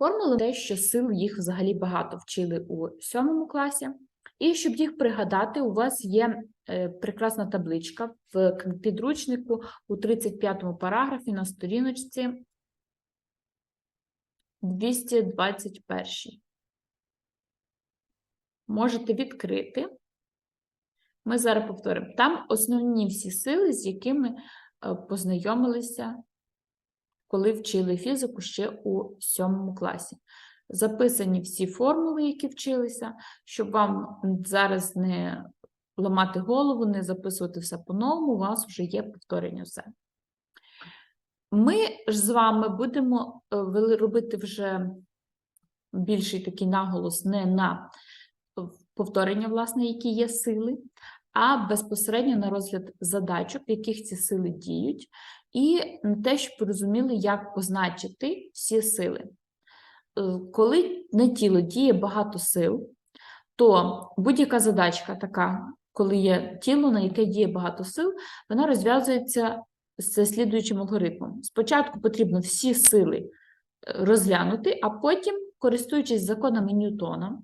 Формули те, що сил їх взагалі багато вчили у сьомому класі. І щоб їх пригадати, у вас є е, прекрасна табличка в підручнику у 35-му параграфі на сторіночці 221. Можете відкрити. Ми зараз повторимо. Там основні всі сили, з якими е, познайомилися, коли вчили фізику ще у сьомому класі. Записані всі формули, які вчилися, щоб вам зараз не ламати голову, не записувати все по-новому, у вас вже є повторення все. Ми ж з вами будемо е, робити вже більший такий наголос не на повторення, власне, які є сили, а безпосередньо на розгляд задачок, в яких ці сили діють, і на те, щоб розуміли, як позначити всі сили. Е, Коли на тіло діє багато сил, то будь-яка задачка така, коли є тіло, на яке діє багато сил, вона розв'язується з слідуючим алгоритмом. Спочатку потрібно всі сили е, розглянути, а потім, користуючись законами Ньютона,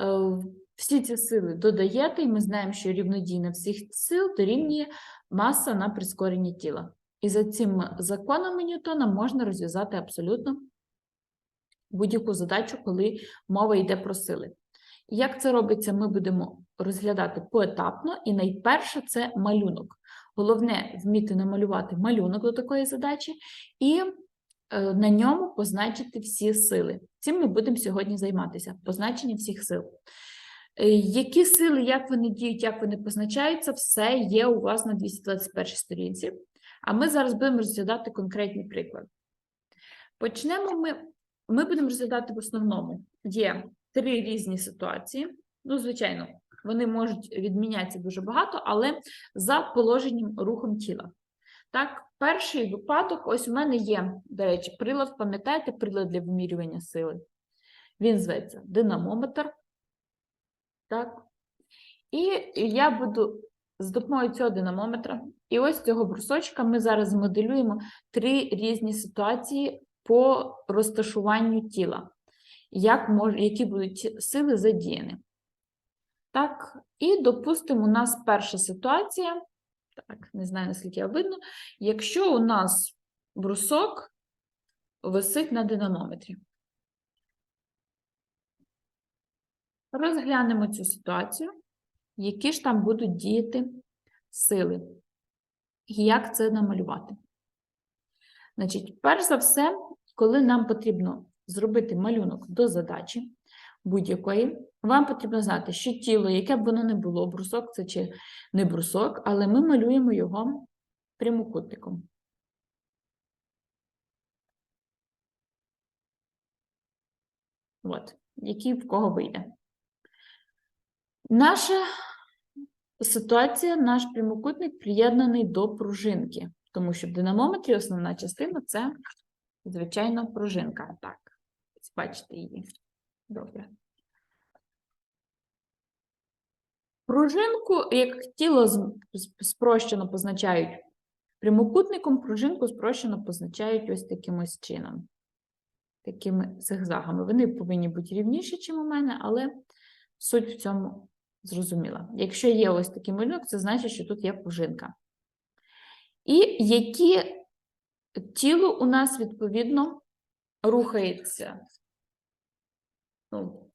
е, всі ці сили додаєте, і ми знаємо, що рівнодійна всіх сил дорівнює маса на прискорення тіла. І за цим законами Ньютона можна розв'язати абсолютно будь-яку задачу, коли мова йде про сили. Як це робиться, ми будемо розглядати поетапно, і найперше це малюнок. Головне вміти намалювати малюнок до такої задачі і е, на ньому позначити всі сили. Цим ми будемо сьогодні займатися позначення всіх сил. Е, Які сили, як вони діють, як вони позначаються, все є у вас на 221 сторінці. А ми зараз будемо розглядати конкретні приклади. Почнемо ми. Ми будемо розглядати в основному. Є три різні ситуації. Ну, звичайно, вони можуть відмінятися дуже багато, але за положенням рухом тіла. Так, перший випадок, ось у мене є, до речі, прилад, пам'ятаєте, прилад для вимірювання сили. Він зветься динамометр. Так. І я буду з допомогою цього динамометра. І ось цього брусочка ми зараз змоделюємо три різні ситуації по розташуванню тіла, як мож, які будуть сили задіяні. Так, і допустимо, у нас перша ситуація, так, не знаю, наскільки я видно, якщо у нас брусок висить на динамометрі. Розглянемо цю ситуацію, які ж там будуть діяти сили, і як це намалювати. Значить, перш за все, коли нам потрібно зробити малюнок до задачі будь-якої, вам потрібно знати, що тіло, яке б воно не було, брусок це чи не брусок, але ми малюємо його прямокутником. От, який в кого вийде. Наша ситуація, наш прямокутник приєднаний до пружинки, тому що в динамометрі основна частина це, звичайно, пружинка. Так, бачите її. Добре. Пружинку, як тіло спрощено позначають прямокутником, пружинку спрощено позначають ось таким ось чином, такими зигзагами. Вони повинні бути рівніші, ніж у мене, але суть в цьому зрозуміла. Якщо є ось такий малюнок, це значить, що тут є пружинка. І які тіло у нас, відповідно, рухається. Ну,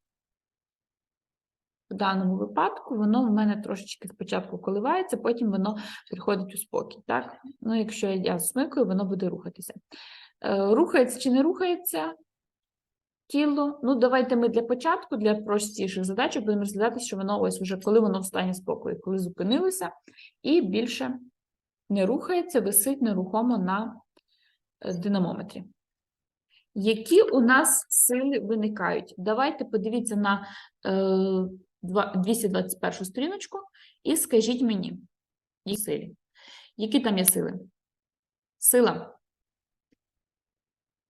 в даному випадку воно в мене трошечки спочатку коливається, потім воно приходить у спокій. Так? Ну, якщо я смикаю, воно буде рухатися. Е, Рухається чи не рухається тіло? Ну, давайте ми для початку, для простіших задачок будемо розглядати, що воно ось вже коли воно в стані спокою, коли зупинилося і більше не рухається, висить нерухомо на е, динамометрі. Які у нас сили виникають? Давайте подивіться на е, 221 сторіночку і скажіть мені, які силі. Які там є сили? Сила.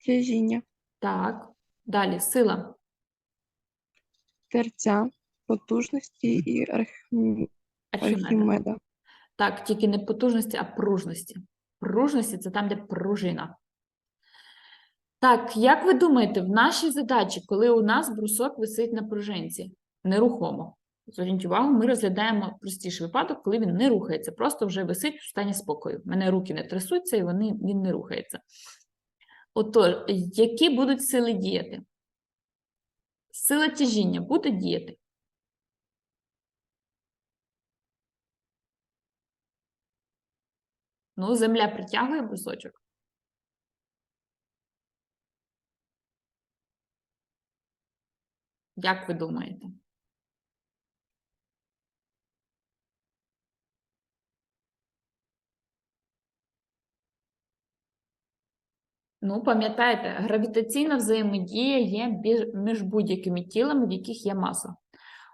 Тяжіння, Так. Далі сила. терця, потужності і архім... Архімеда. Архімеда. Так, тільки не потужності, а пружності. Пружності це там, де пружина. Так, як ви думаєте, в нашій задачі, коли у нас брусок висить на пружинці, нерухомо, зверніть увагу, ми розглядаємо простіший випадок, коли він не рухається, просто вже висить в стані спокою. У мене руки не трясуться і вони, він не рухається. Отож, які будуть сили діяти? Сила тяжіння буде діяти. Ну, земля притягує брусочок. Як ви думаєте? Ну, пам'ятаєте, гравітаційна взаємодія є між будь-якими тілами, в яких є маса.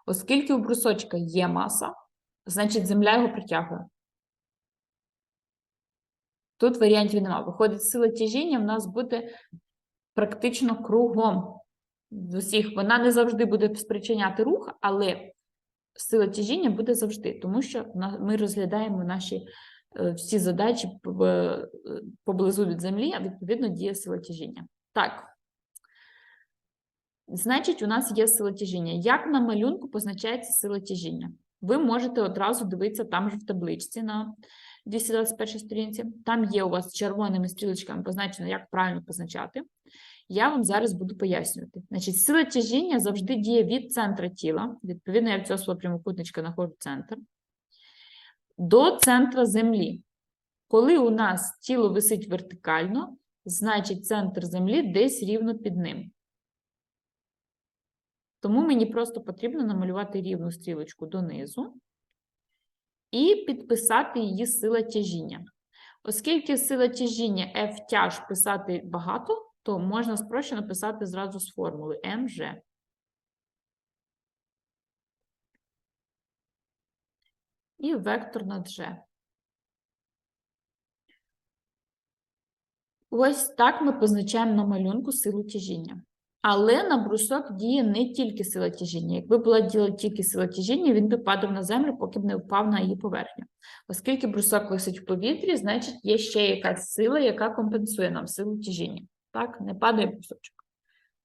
Оскільки у брусочка є маса, значить земля його притягує. Тут варіантів немає. Виходить, сила тяжіння в нас буде практично кругом з усіх. Вона не завжди буде спричиняти рух, але сила тяжіння буде завжди, тому що ми розглядаємо наші всі задачі е, поблизу від землі, а відповідно діє сила тяжіння. Так. Значить, у нас є сила тяжіння. Як на малюнку позначається сила тяжіння? Ви можете одразу дивитися там же в табличці на 221 сторінці. Там є у вас червоними стрілочками позначено, як правильно позначати. Я вам зараз буду пояснювати. Значить, сила тяжіння завжди діє від центра тіла. Відповідно, я в цього свого прямокутничка знаходжу центр. До центра землі. Коли у нас тіло висить вертикально, значить центр землі десь рівно під ним. Тому мені просто потрібно намалювати рівну стрілочку донизу і підписати її сила тяжіння. Оскільки сила тяжіння F тяж писати багато, то можна спрощено писати зразу з формули МЖ. І вектор над G. Ось так ми позначаємо на малюнку силу тяжіння. Але на брусок діє не тільки сила тяжіння. Якби була діла тільки сила тяжіння, він би падав на землю, поки б не впав на її поверхню. Оскільки брусок висить в повітрі, значить є ще якась сила, яка компенсує нам силу тяжіння. Так, не падає брусочок.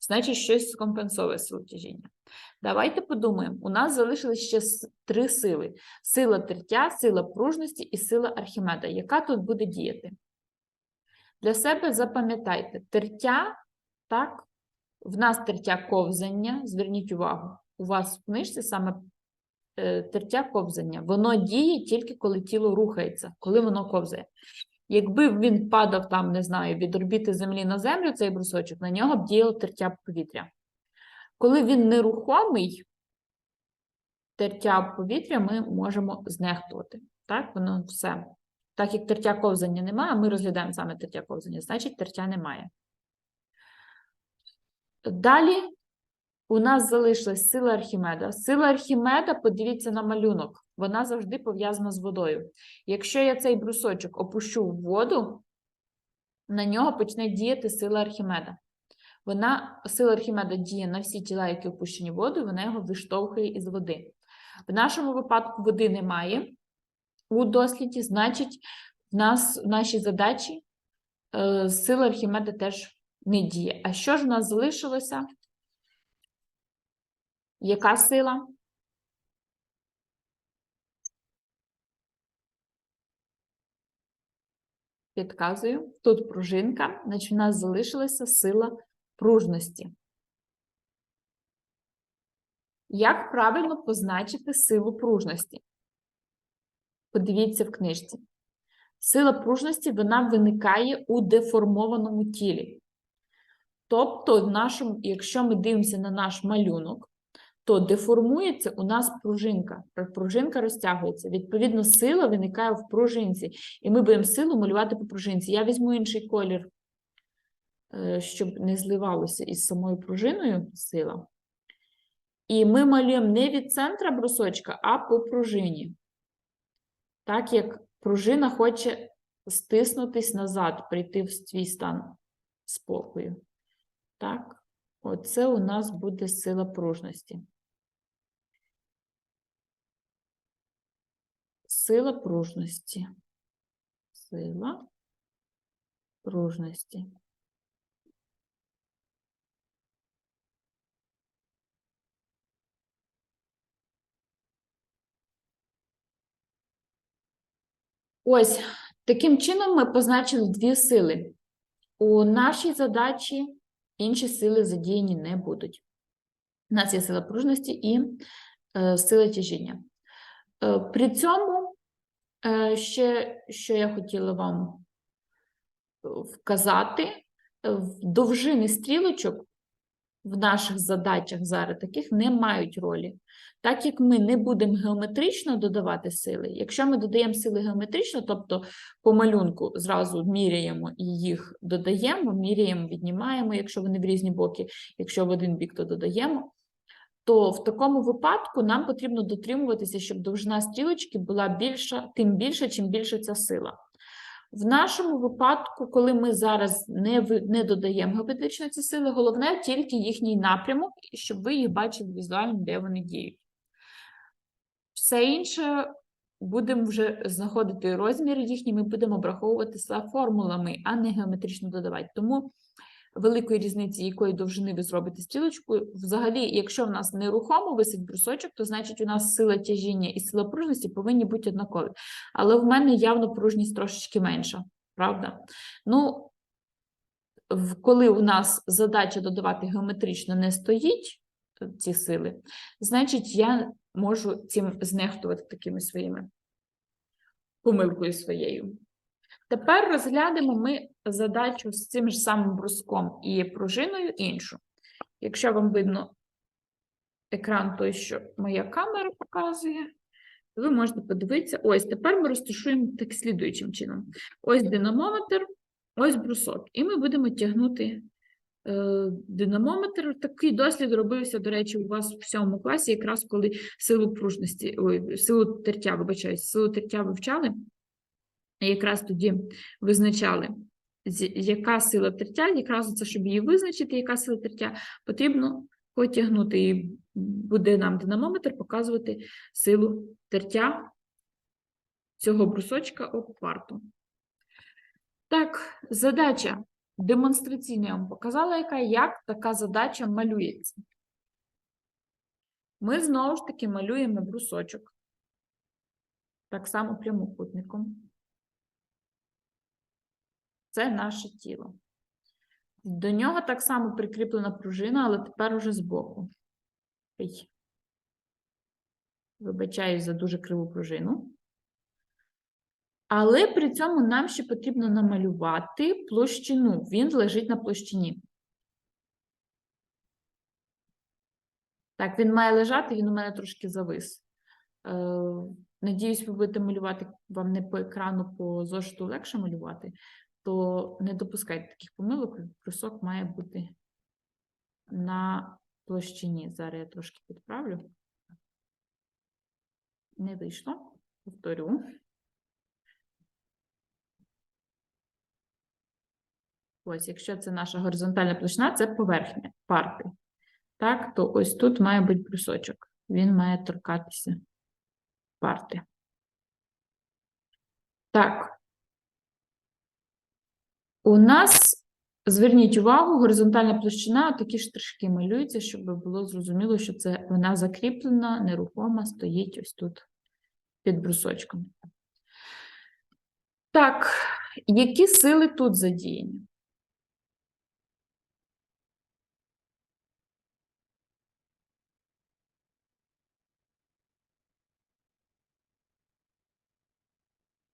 Значить, щось скомпенсовує силу тяжіння. Давайте подумаємо: у нас залишилось ще три сили: сила тертя, сила пружності і сила Архімеда. Яка тут буде діяти? Для себе запам'ятайте, тертя, так, в нас тертя ковзання, зверніть увагу, у вас в книжці саме е, тертя ковзання. Воно діє тільки коли тіло рухається, коли воно ковзає. Якби він падав там, не знаю, від орбіти Землі на землю, цей брусочок, на нього б діяло тертя повітря. Коли він нерухомий, тертя повітря ми можемо знехтувати. Так, воно все. Так як тертя ковзання немає, ми розглядаємо саме тертя ковзання, значить тертя немає. Далі у нас залишилась сила Архімеда. Сила Архімеда, подивіться на малюнок, вона завжди пов'язана з водою. Якщо я цей брусочок опущу в воду, на нього почне діяти сила Архімеда. Вона, сила Архімеда діє на всі тіла, які опущені в воду, вона його виштовхує із води. В нашому випадку води немає у досліді, значить, в нас в нашій задачі е, сила Архімеда теж не діє. А що ж в нас залишилося? Яка сила? Підказую. Тут пружинка, значить, у нас залишилася сила пружності. Як правильно позначити силу пружності? Подивіться в книжці. Сила пружності вона виникає у деформованому тілі. Тобто, в нашому, якщо ми дивимося на наш малюнок, то деформується у нас пружинка. Пружинка розтягується. Відповідно, сила виникає в пружинці. І ми будемо силу малювати по пружинці. Я візьму інший колір, щоб не зливалося із самою пружиною сила. І ми малюємо не від центра брусочка, а по пружині. Так як пружина хоче стиснутись назад, прийти в свій стан спокою. Так, оце у нас буде сила пружності. Сила пружності. Сила пружності. Ось таким чином ми позначили дві сили. У нашій задачі інші сили задіяні не будуть. У нас є сила пружності і е, сила тяжіння. Е, при цьому е, ще, що я хотіла вам е, вказати, е, в довжини стрілочок в наших задачах зараз таких не мають ролі. Так як ми не будемо геометрично додавати сили, якщо ми додаємо сили геометрично, тобто по малюнку зразу міряємо і їх додаємо, міряємо, віднімаємо, якщо вони в різні боки, якщо в один бік, то додаємо, то в такому випадку нам потрібно дотримуватися, щоб довжина стрілочки була більша, тим більше, чим більше ця сила. В нашому випадку, коли ми зараз не, не додаємо геометрично ці сили, головне тільки їхній напрямок, щоб ви їх бачили візуально, де вони діють. Все інше будемо вже знаходити розміри їхні, ми будемо обраховувати за формулами, а не геометрично додавати. Тому великої різниці, якої довжини ви зробите стрілочку, взагалі, якщо в нас нерухомо висить брусочок, то значить у нас сила тяжіння і сила пружності повинні бути однакові. Але в мене явно пружність трошечки менша, правда? Ну, коли у нас задача додавати геометрично не стоїть е, ці сили, значить я можу цим знехтувати такими своїми помилкою своєю. Тепер розглянемо ми задачу з цим ж самим бруском і пружиною іншу. Якщо вам видно екран той, що моя камера показує, то ви можете подивитися. Ось тепер ми розташуємо так слідуючим чином. Ось динамометр, ось брусок. І ми будемо тягнути е, динамометр. Такий дослід робився, до речі, у вас в сьомому класі, якраз коли силу пружності, ой, силу тертя, вибачаюсь, силу тертя вивчали. Якраз тоді визначали, яка сила тертя, якраз це, щоб її визначити, яка сила тертя, потрібно потягнути, і буде нам динамометр показувати силу тертя цього брусочка об кварту. Так, задача демонстраційна я вам показала, яка, як така задача малюється. Ми знову ж таки малюємо брусочок, так само прямокутником. Це наше тіло. До нього так само прикріплена пружина, але тепер уже збоку. Ой. Вибачаюсь за дуже криву пружину. Але при цьому нам ще потрібно намалювати площину. Він лежить на площині. Так, він має лежати, він у мене трошки завис. Е, надіюсь, ви будете малювати вам не по екрану, по зошиту легше малювати то не допускайте таких помилок. Брусок має бути на площині. Зараз я трошки підправлю. Не вийшло. Повторю. Ось, якщо це наша горизонтальна площина, це поверхня парти. Так, то ось тут має бути брусочок. Він має торкатися парти. Так. У нас, зверніть увагу, горизонтальна площина, такі штришки малюються, щоб було зрозуміло, що це вона закріплена, нерухома, стоїть ось тут під брусочком. Так, які сили тут задіяні?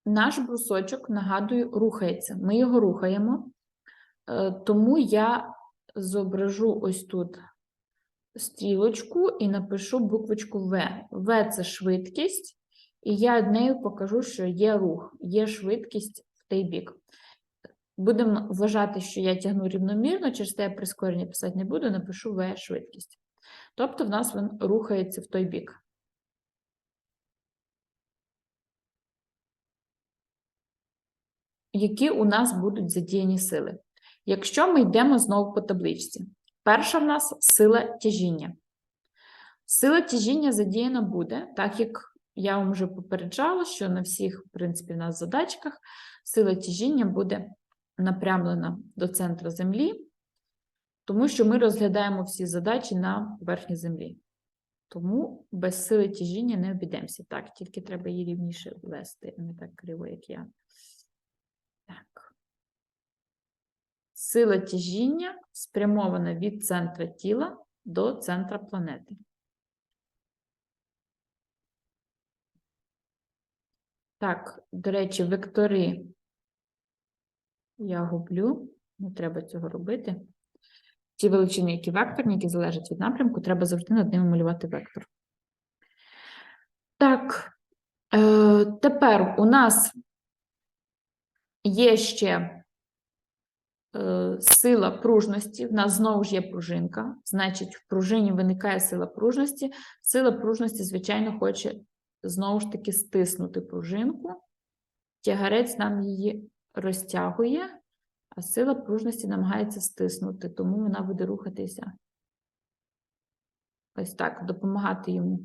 Наш брусочок, нагадую, рухається. Ми його рухаємо, е, тому я зображу ось тут стрілочку і напишу буквочку В. В це швидкість, і я нею покажу, що є рух, є швидкість в той бік. Будемо вважати, що я тягну рівномірно, через те я прискорення писати не буду, напишу В швидкість. Тобто, в нас він рухається в той бік. Які у нас будуть задіяні сили. Якщо ми йдемо знову по табличці, перша в нас сила тяжіння. Сила тяжіння задіяна буде, так як я вам вже попереджала, що на всіх, в принципі, в нас задачках сила тяжіння буде напрямлена до центру Землі, тому що ми розглядаємо всі задачі на поверхні Землі. Тому без сили тяжіння не обійдемося. Так, тільки треба її рівніше ввести, а не так криво, як я. Так. Сила тяжіння спрямована від центра тіла до центра планети. Так, до речі, вектори я гублю, не треба цього робити. Ті величини, які векторні, які залежать від напрямку, треба завжди над ними малювати вектор. Так, е, тепер у нас є ще сила пружності. В нас знову ж є пружинка. Значить, в пружині виникає сила пружності. Сила пружності, звичайно, хоче знову ж таки стиснути пружинку. Тягарець нам її розтягує, а сила пружності намагається стиснути, тому вона буде рухатися ось так, допомагати йому.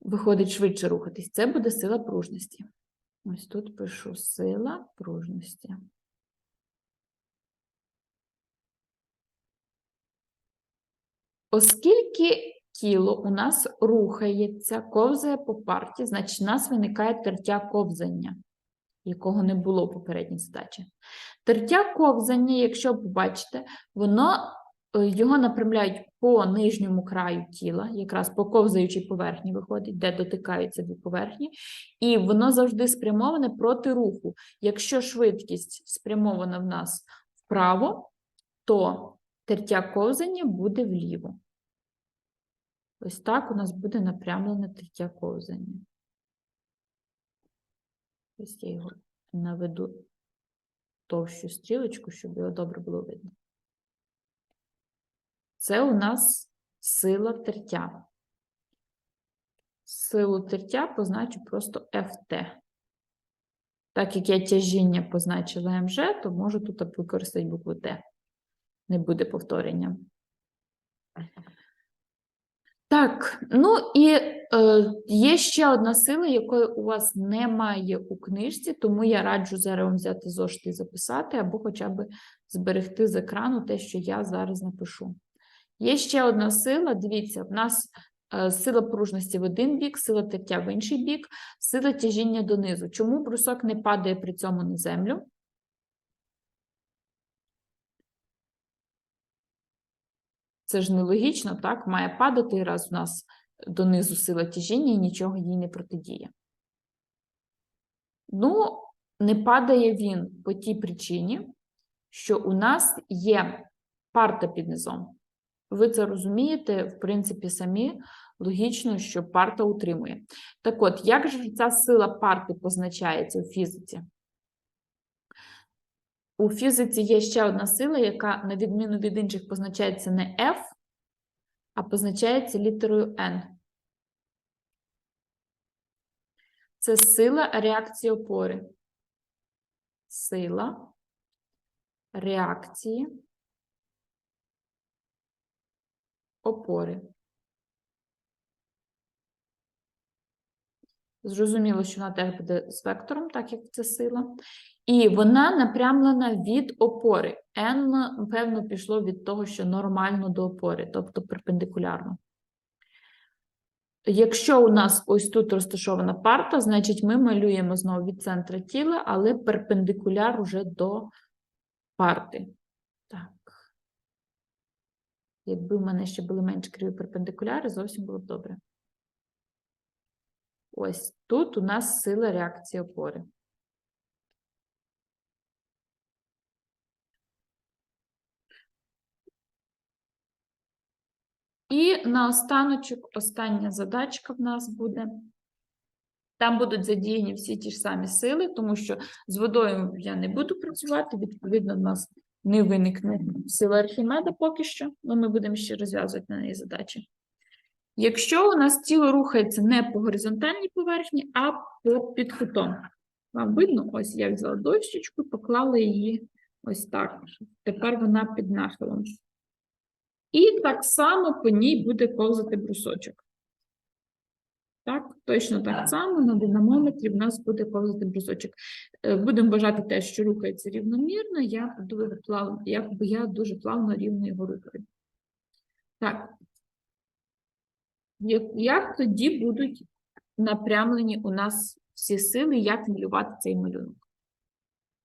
Виходить швидше рухатись. Це буде сила пружності. Ось тут пишу сила пружності. Оскільки тіло у нас рухається, ковзає по парті, значить, у нас виникає тертя ковзання, якого не було в попередній задачі. Тертя ковзання, якщо побачите, воно е, його направляють по нижньому краю тіла, якраз по ковзаючій поверхні виходить, де дотикаються дві поверхні, і воно завжди спрямоване проти руху. Якщо швидкість спрямована в нас вправо, то тертя ковзання буде вліво. Ось так у нас буде напрямлене тертя ковзання. Ось я його наведу товщу стрілочку, щоб його добре було видно. Це у нас сила тертя. Силу тертя позначу просто FT. Так як я тяжіння позначила МЖ, то можу тут використати букву Т. Не буде повторення. Так, ну і е, є ще одна сила, якої у вас немає у книжці, тому я раджу зараз вам взяти зошит і записати, або хоча б зберегти з екрану те, що я зараз напишу. Є ще одна сила, дивіться, в нас е, сила пружності в один бік, сила тертя в інший бік, сила тяжіння донизу. Чому брусок не падає при цьому на землю? Це ж нелогічно, так? Має падати, раз у нас донизу сила тяжіння і нічого їй не протидіє. Ну, не падає він по тій причині, що у нас є парта під низом. Ви це розумієте, в принципі, самі логічно, що парта утримує. Так от, як же ця сила парти позначається у фізиці? У фізиці є ще одна сила, яка, на відміну від інших, позначається не F, а позначається літерою N. Це сила реакції опори. Сила реакції опори. Зрозуміло, що вона теж буде з вектором, так як це сила. І вона напрямлена від опори. N, певно, пішло від того, що нормально до опори, тобто перпендикулярно. Якщо у нас ось тут розташована парта, значить ми малюємо знову від центра тіла, але перпендикуляр уже до парти. Так. Якби в мене ще були менш криві перпендикуляри, зовсім було б добре. Ось тут у нас сила реакції опори. І наостаночок остання задачка в нас буде. Там будуть задіяні всі ті ж самі сили, тому що з водою я не буду працювати, відповідно, в нас не виникне сила Архімеда поки що, але ми будемо ще розв'язувати на неї задачі. Якщо у нас тіло рухається не по горизонтальній поверхні, а по під кутом. Вам видно, ось я взяла дощечку, поклала її ось так. Тепер вона під нахилом. І так само по ній буде ковзати брусочок. Так, точно так само на динамометрі в нас буде ковзати брусочок. Е, Будемо вважати те, що рухається рівномірно, я дуже плавно, якби я дуже плавно рівно його рухаю. Так. Як, як тоді будуть напрямлені у нас всі сили, як малювати цей малюнок?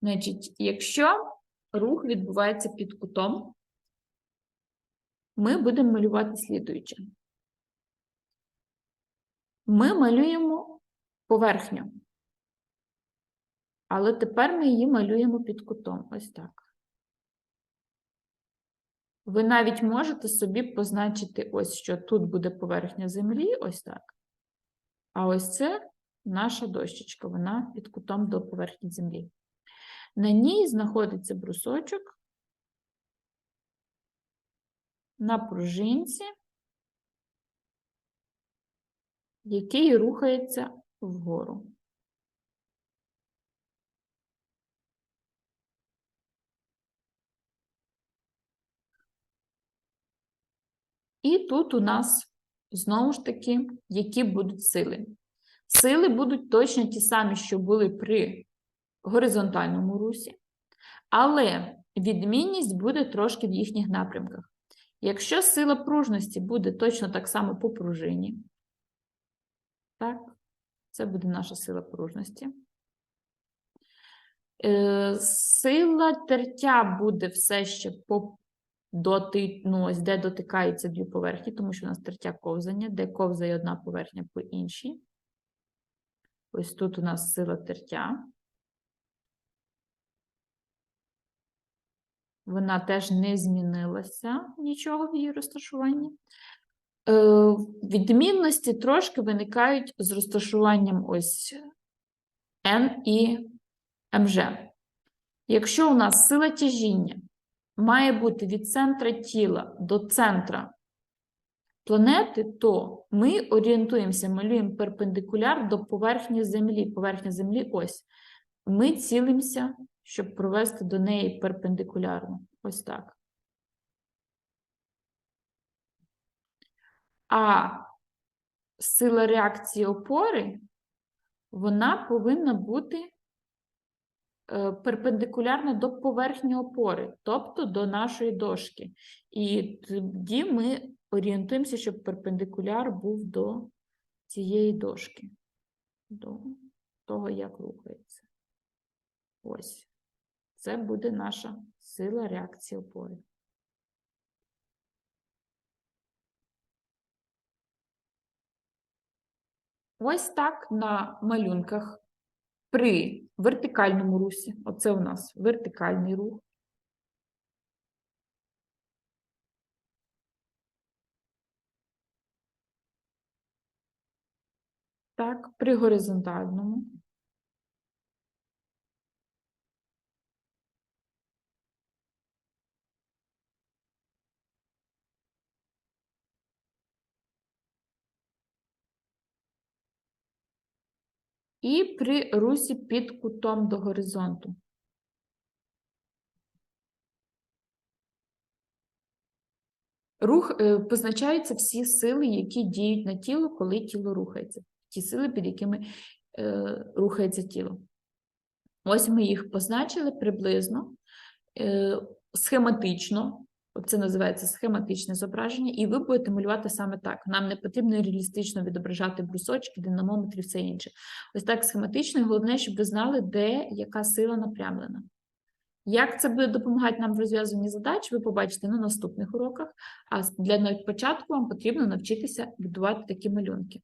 Значить, якщо рух відбувається під кутом, ми будемо малювати слідуюче. Ми малюємо поверхню, але тепер ми її малюємо під кутом. Ось так. Ви навіть можете собі позначити, ось що тут буде поверхня землі, ось так. А ось це наша дощечка, вона під кутом до поверхні землі. На ній знаходиться брусочок на пружинці, який рухається вгору. І тут у нас знову ж таки, які будуть сили. Сили будуть точно ті самі, що були при горизонтальному русі, але відмінність буде трошки в їхніх напрямках. Якщо сила пружності буде точно так само по пружині, так, це буде наша сила пружності. Е, Сила тертя буде все ще по доти, ну, ось де дотикаються дві поверхні, тому що у нас тертя ковзання, де ковзає одна поверхня по іншій. Ось тут у нас сила тертя. Вона теж не змінилася нічого в її розташуванні. Е, відмінності трошки виникають з розташуванням ось N і МЖ. Якщо у нас сила тяжіння має бути від центра тіла до центра планети, то ми орієнтуємося, малюємо перпендикуляр до поверхні Землі. Поверхня Землі ось. Ми цілимося, щоб провести до неї перпендикулярно. Ось так. А сила реакції опори, вона повинна бути е, перпендикулярна до поверхні опори, тобто до нашої дошки. І тоді ми орієнтуємося, щоб перпендикуляр був до цієї дошки, до того, як рухається. Ось. Це буде наша сила реакції опори. Ось так на малюнках при вертикальному русі. Оце у нас вертикальний рух. Так, при горизонтальному. І при русі під кутом до горизонту. Рух е, позначаються всі сили, які діють на тіло, коли тіло рухається. Ті сили, під якими е, рухається тіло. Ось ми їх позначили приблизно, е, схематично. Це називається схематичне зображення, і ви будете малювати саме так. Нам не потрібно реалістично відображати брусочки, динамометри, все інше. Ось так схематично, головне, щоб ви знали, де яка сила напрямлена. Як це буде допомагати нам в розв'язанні задач, ви побачите на наступних уроках. А для початку вам потрібно навчитися будувати такі малюнки.